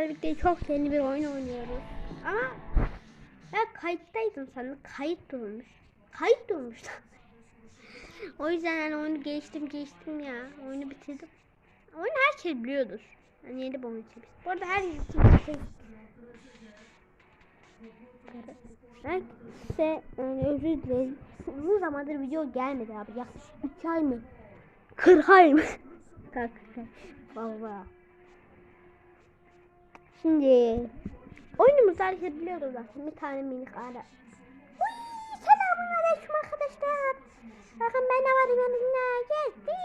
Birlikte çok yeni bir oyun oynuyoruz. Ama ben kayıttaydım sandım. Kayıt durmuş. Kayıt durmuş. o yüzden yani oyunu geçtim geçtim ya. Oyunu bitirdim. Oyunu herkes biliyordur. Yani yeni oyun çekmiş. Bu arada her şey ben size yani özür dilerim. Uzun zamandır video gelmedi abi. Yaklaşık 2 ay mı? 40 ay mı? Tak. Valla. Şimdi oyunumuzu herkes biliyordu zaten. Bir tane minik ara. Selamun aleyküm arkadaşlar. Bakın ben de varım yanına. Geldim.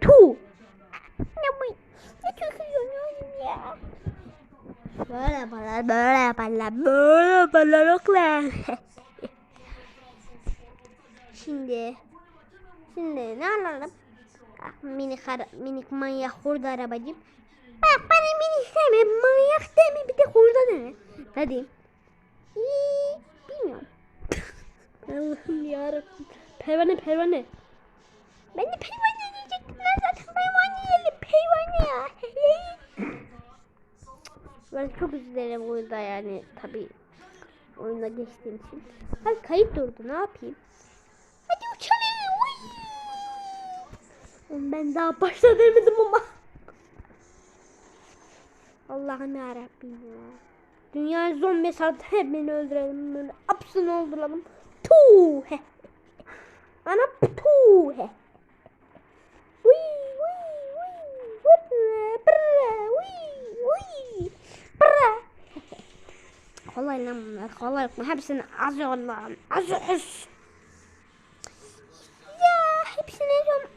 Tu. Ne bu? Ne çöküyorsun ya? Böyle yaparlar, böyle yaparlar, böyle yaparlar oklar. Şimdi, şimdi ne alalım? Minik ara, minik manyak hurda arabacım. Bak bana minik deme, manyak deme, bir de hurda deme. Hadi. İyi, bilmiyorum. Allah'ım yarabbim. Pervane pervane. Ben de pervane diyecektim. Ben zaten pervane yerli pervane ya. ben çok üzülerim burada yani tabi oyuna geçtiğim için. Hadi kayıt durdu ne yapayım? Hadi uçalım. Uy. Oğlum Ben daha başta demedim ama. Allah'ım yarabbim ya. Dünya zombi sardı hep beni öldürelim böyle. Hapsını öldürelim. Tuh he. Ana tuh he. Kolay lan bunlar kolay. Hepsini az yollan. Az. Ya hepsini diyorum.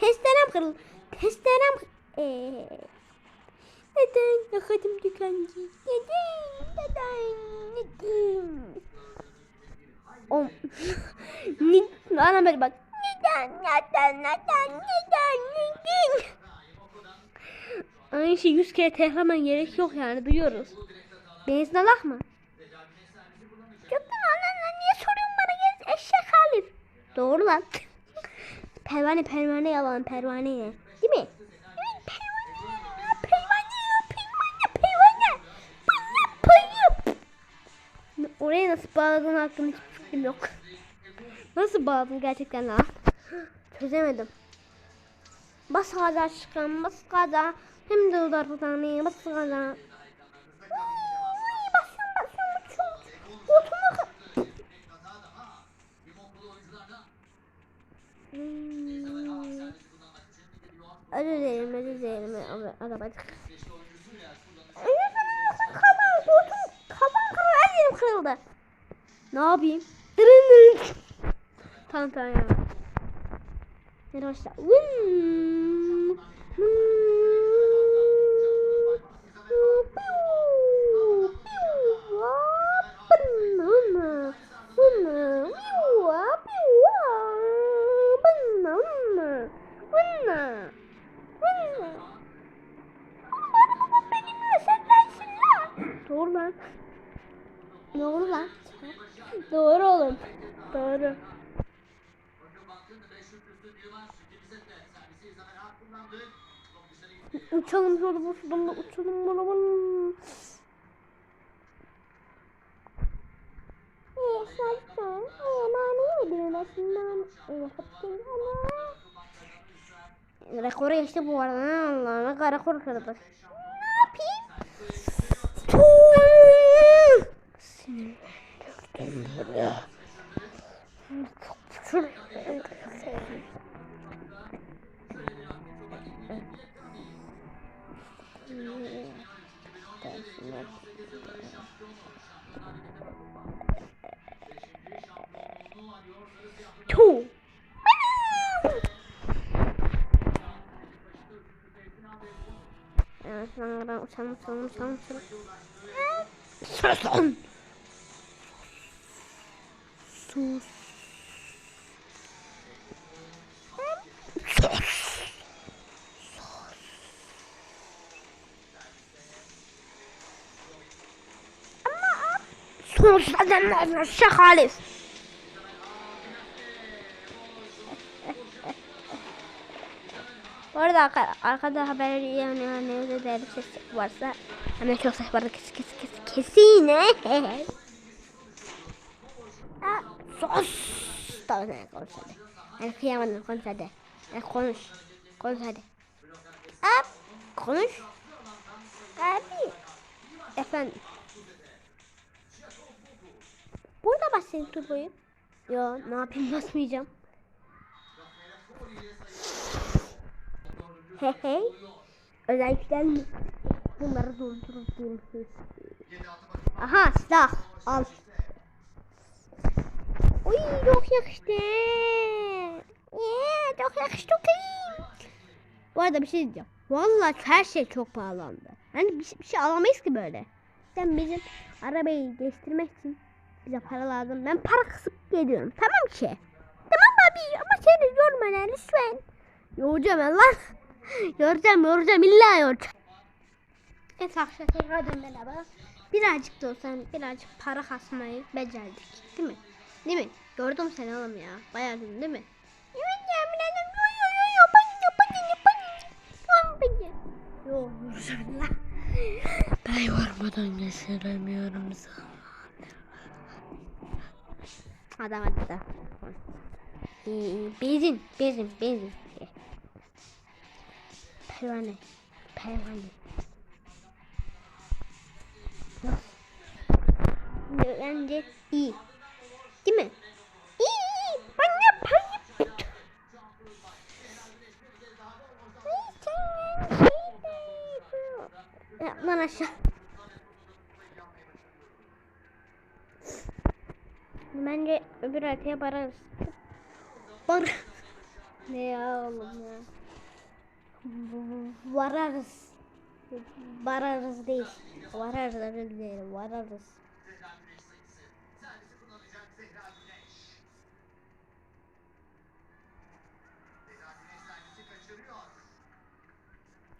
Testerem kırıldı. Testerem eee neden yakadım tükendi? Neden? Neden? Neden? O ne, böyle bak. Neden? Neden? Neden? Neden? Neden? Aynı şey yüz kere tekrarlaman gerek yok yani duyuyoruz. Benzin alak mı? Çoktan annemle niye soruyorsun bana gez eşek Halif. Doğru lan. Pervane pervane yalan pervane. Değil mi? Pıyı pıyı. Oraya nasıl bağladığın hakkında hiçbir fikrim yok. Nasıl bağladın gerçekten ha? Çözemedim. Bas gaza çıkan bas gaza. Hem de udar tutanı bas gaza. Dilerim, özür dilerim. Özür dilerim, kafam, botum, kafam kırıldı, her yerim kırıldı. Ne yapayım? Dırın dırın. Tamam tamam ya. Başla. Vın. Uçalım şöyle boşluğunda uçalım balabalım. Yaşasın. Ayağını yedirmesin. Yaptım ama. Rekoru geçti bu arada. Allah'ına rekor kırdı. Ne yapayım? Two. Ben ben uçalım uçalım uçalım uçalım. Sus lan. Sus. Sus. Bu arada arka, arkada haber yani yani ne değerli ses varsa hemen çok ses vardı kes kes kes kesin. Sos. Tamam hadi konuş hadi. Yani kıyamadım konuş hadi. Yani konuş. Konuş hadi. Aa, konuş. Abi. Efendim. Burada basayım turboyu. Yo ne yapayım basmayacağım. Hey hey. Özellikler mi? Bunları doldurduğum Aha silah. Al. Uy çok yakıştı. Yeah, çok yakıştı. Bu arada bir şey diyeceğim. Vallahi her şey çok pahalandı. Hani bir, bir şey alamayız ki böyle. Sen bizim arabayı değiştirmek için bize para lazım. Ben para kısıp geliyorum. Tamam ki. Tamam abi ama seni yorma lan lütfen. Yoracağım lan. Yoracağım yoracağım illa yoracağım. Evet arkadaşlar hadi merhaba. Birazcık da olsa birazcık para kasmayı becerdik. Değil mi? Değil mi? Gördüm seni oğlum ya. Bayağı değil mi? Evet ya birader. Yo yo. Ben yormadan geçiremiyorum sana. Adam hadi da. Ee, Benzin, benzin, Pervane, pervane. Bence iyi. Değil mi? İyi. Bana payı. Yap lan aşağı. Bence öbür haritaya vararız. Var. ne ya oğlum ya vararız. Vararız değil. Vararız özür dilerim. Vararız.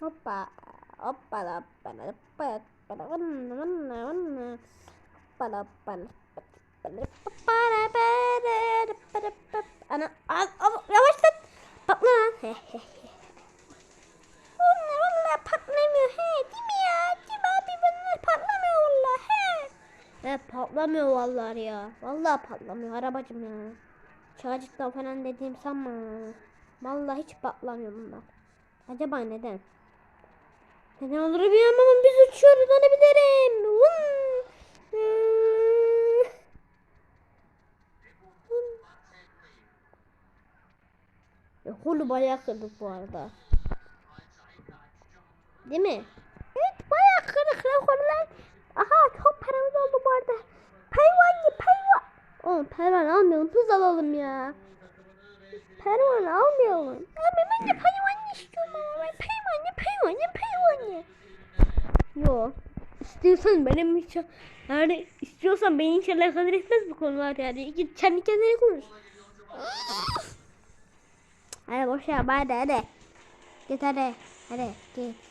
Hoppa. Hoppa hoppa hoppa hoppa vınna vınna vınna hoppa hoppa Ana yavaş lan patla lan He patlamıyor vallahi ya. Vallahi patlamıyor arabacım ya. Çağcıktan falan dediğim sanma. Vallahi hiç patlamıyor bunlar. Acaba neden? Neden olur bilmiyorum ama biz uçuyoruz onu bilirim. Kolu bayağı kırdık bu arada. Değil mi? Evet bayağı kırık lan kolular. Aha çok paramız oldu bu arada. Payvan ye payvan. Oğlum payvan almayalım hız alalım ya. Payvan almayalım. Abi ben de payvan istiyorum ama ben payvan ye payvan ye payvan ye. Yo. İstiyorsan benim hiç yani istiyorsan beni hiç alakadar etmez bu konular yani. Git kendi kendine konuş. hadi boş ver hadi hadi. Git hadi. Hadi git.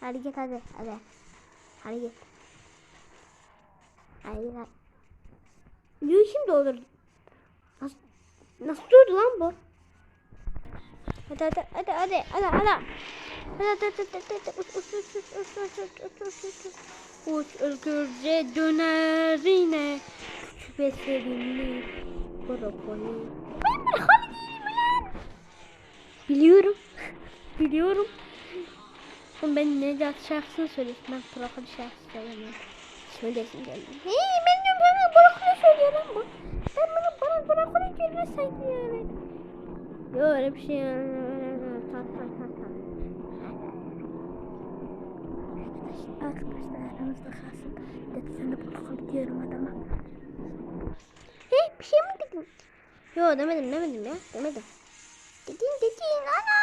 Hadi git hadi hadi. Hadi git. Hadi git. Niye şimdi olur? Nasıl durdu lan bu? Hadi hadi hadi hadi hadi hadi. Hadi hadi hadi hadi hadi uç uç uç uç uç uç uç uç uç uç uç Uç özgürce döner yine Küçük ve sevimli Brokoli Ben bir hal değilim lan Biliyorum Biliyorum Oğlum ben Necat şarkısını söylesin ben brokoli şarkısı söylemiyorum Söylesin geldim Hey ben diyorum ben brokoli söylüyor bu Sen bana bana kelime saydın yani Yok öyle bir şey yani. Tamam tamam tamam. Arkadaşlar aramızda kalsın. Dedi sen de protokol diyorum adama. Hey bir şey mi dedin? Yok demedim demedim ya demedim. Dedin dedin ana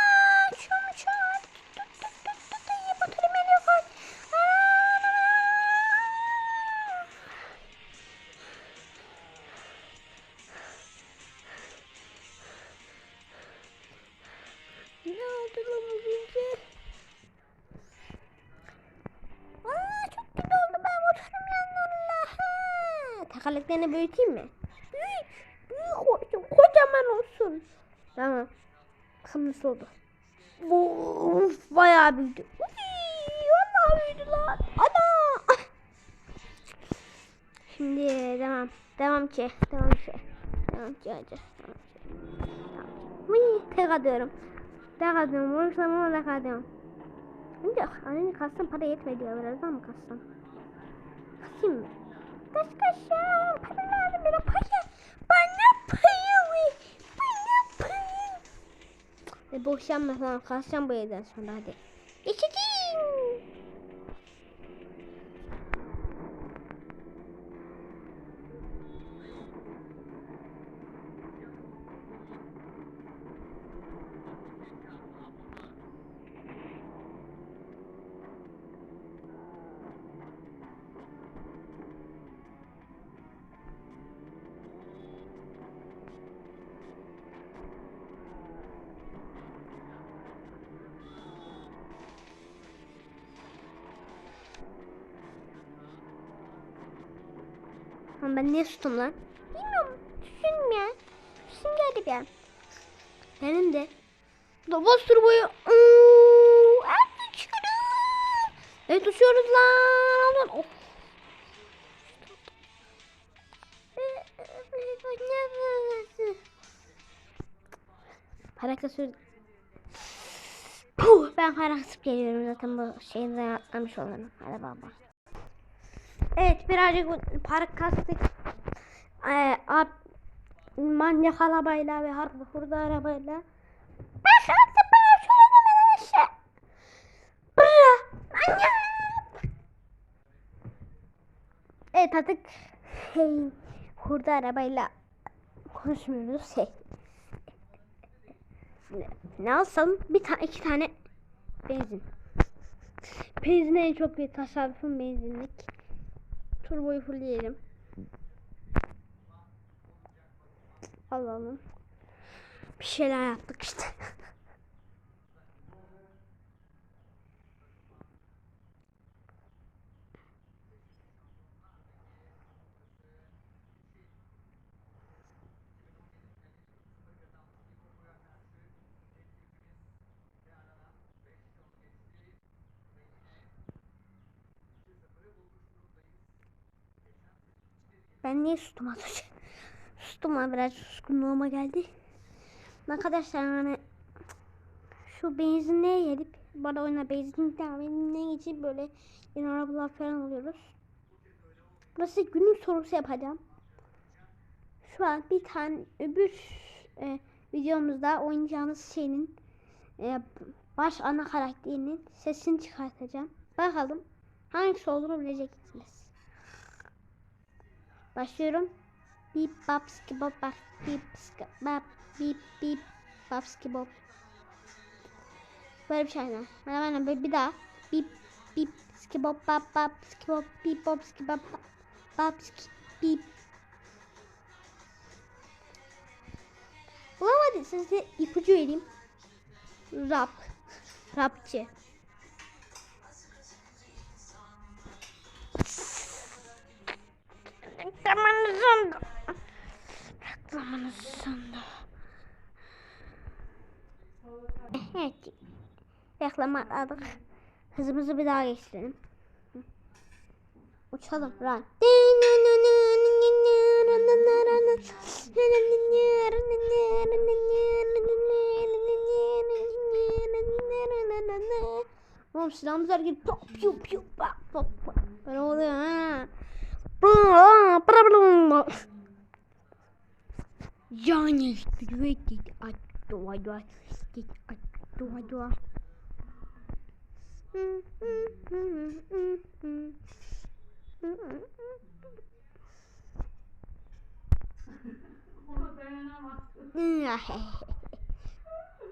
Tekerleklerini büyüteyim mi? Büyük. Büyük olsun. Kocaman olsun. Tamam. Kırmızı oldu. Uf, bayağı büyüdü. Uy, Vallahi büyüdü lan. Ana. Şimdi devam. Devam ki. Devam ki. Devam ki. Devam ki. Uy, tek atıyorum. Tek atıyorum. Vurursam ona tek atıyorum. Şimdi annemin kassam para yetmedi ya. Birazdan mı kassam? Kasayım mı? Kaç kaşım. Para lazım bana para. Bana para. Bana para. E, boşanma. Kassam bu evden sonra hadi. Ama ben niye sustum lan? Bilmiyorum. Düşündüm ya. Düşündüm geldi an. Benim de. Double turboyu. Uuu, en uçuyoruz. Evet uçuyoruz lan. Of. Para kasıyoruz. Puh, ben para kasıp geliyorum zaten bu şeyden atlamış olanım. Hadi baba. Evet birazcık bu park kastık. Ee, ab, manyak arabayla ve har hurda arabayla. Ben şarkı bana söyledim işte. Bra, manyak. Evet artık şey, hurda arabayla konuşmuyoruz şey. Ne, alsam bir tane iki tane benzin. Benzin en çok bir tasarrufum benzinlik. Turboyu fullleyelim. Alalım. Bir şeyler yaptık işte. Ben niye sustum az önce? Sustum ama biraz suskunluğuma geldi. Arkadaşlar hani şu benzinliğe gelip bana oyuna benzinlikten benzinliğe geçip böyle yeni arabalar falan alıyoruz. Burası günlük sorusu yapacağım. Şu an bir tane öbür e, videomuzda oynayacağımız şeyin e, baş ana karakterinin sesini çıkartacağım. Bakalım hangisi olduğunu bileceksiniz. Başlıyorum. Bip bap ski bop bap bip ski bap bip bip bap ski bop. Böyle bir şey var. Bana bana böyle bir daha. Bip bip ski bop bap bap ski bop bip bop ski bap bap ski bip. Bulamadı size ipucu vereyim. Rap. Rapçı. Sondu. Zamanı sondu. Evet. Reklam atladık. Hızımızı bir daha geçirelim. Uçalım. Run. Oğlum silahımız var gibi pop piu pop pop pop. Böyle oluyor ha. Yani sürekli dua dua dua dua.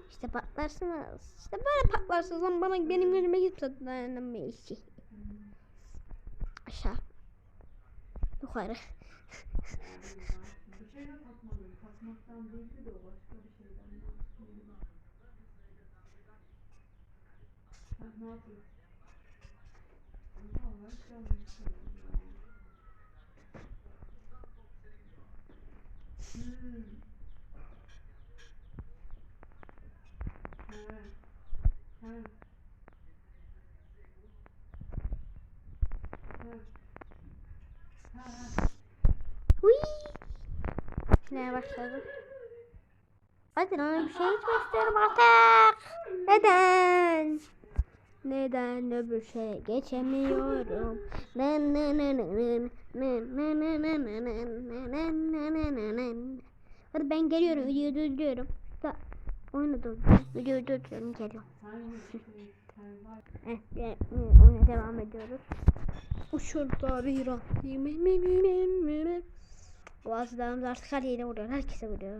İşte patlarsınız. İşte böyle patlarsınız ama bana benim önüme gitse dayanamayız. Aşağı. yukarı. Hmm. Hmm. Hmm. Huy. Ne başladı? Hadi lan bir şey içmek istiyorum artık. Neden? Neden öbür şeye geçemiyorum? Nen nen nen nen nen nen nen nen nen nen nen nen nen. Hadi ben geliyorum videoyu durduruyorum. Da durduruyorum. Videoyu durduruyorum geliyorum. Evet, oyuna devam ediyoruz. Uçurda bir Bazılarımız artık her yere vuruyor. Herkese vuruyor.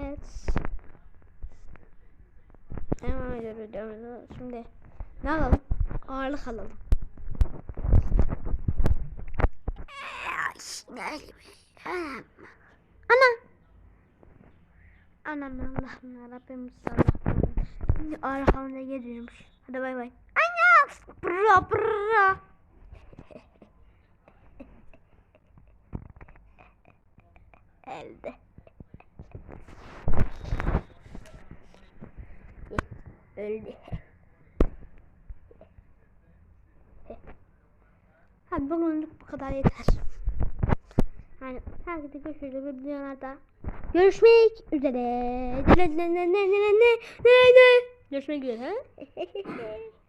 Evet. Devam ediyoruz. devam ediyoruz. Şimdi ne alalım? Ağırlık alalım. Ana. Anam Allah'ım yarabbim sallallahu Şimdi ağırlık almaya geliyormuş. Hadi bay bay. Anne. Bra bra. Elde. Öldü. Hadi bugünlük bu kadar yeter. Yani herkese görüşürüz öbür videolarda. Görüşmek üzere. Görüşmek üzere.